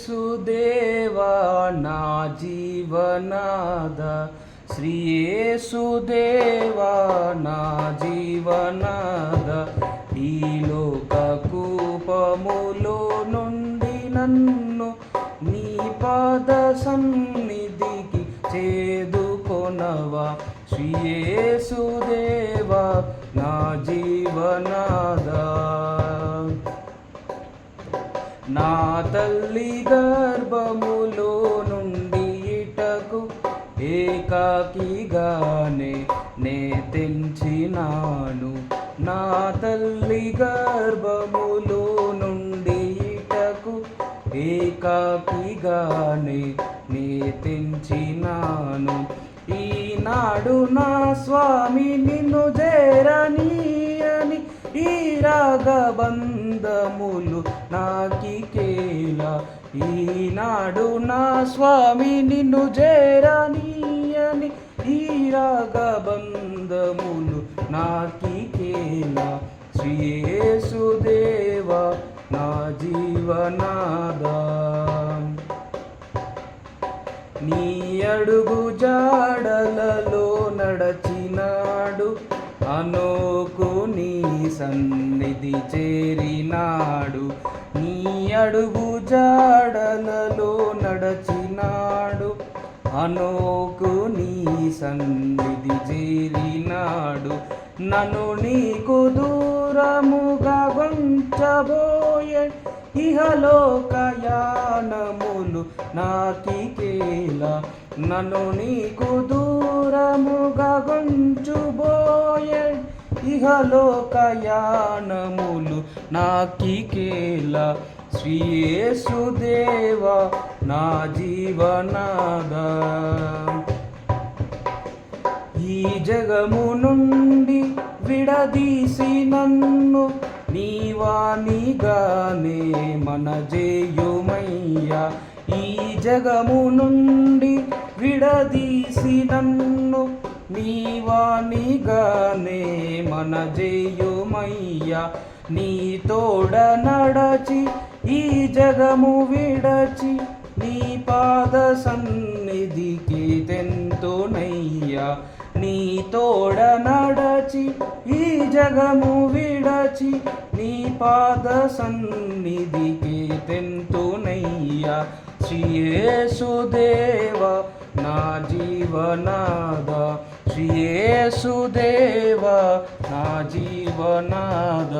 శ్రీయేసుదేవా నా జీవనాద శ్రీయేసుదేవా నా జీవనాద ఈ లోక కూపములో నుండి నన్ను నీ పాద సన్నిధికి చేదుకొనవా. శ్రీయేసుదేవా నా జీవనాదా నా తల్లి గర్భములో నుండి ఇటకు ఏకాకిగానే నే తెంచినాను. నా తల్లి గర్భములో నుండి ఇటకు ఏకాకిగానే నే తెంచినాను. ఈనాడు నా స్వామి నిన్ను చేరని రాగబంధములు నాకికేలా ఈనాడు నా స్వామి నిన్ను చేరనీయని ఈ రాగబంధములు నాకికేలా శ్రీయేసుదేవా నా జీవనాదా. నీ అడుగు జాడలలో నడచినాడు అనోకు నీ సన్నిధి చేరినాడు. నీ అడుగు జాడలలో నడచినాడు. అనోకు నీ సన్నిధి చేరినాడు. నన్ను నీకు దూరముగా వంచబోయే ఇహలోకయానములు నాకికేలా. నన్ను నీకు దూరముగా ఇహలోకయానములు నాకికేలా. శ్రీయేసుదేవా నా జీవనాద ఈ జగము నుండి విడదీసి నన్ను నీవానిగానే మన జేయుమయ్యా ఈ జగము నుండి విడదీసి నన్ను నీవానిగానే మన జేయుమయ్యా నీ తోడ నడచి ఈ జగము విడచి నీ పాద సన్నిధికి తెంతునయ్యా. నీ తోడ నడచి ఈ జగము విడచి నీ పాద సన్నిధికి తెంతోనయ్యా. శ్రీయేసుదేవ నా జీవనాదా శ్రీయేసుదేవ నా జీవనాద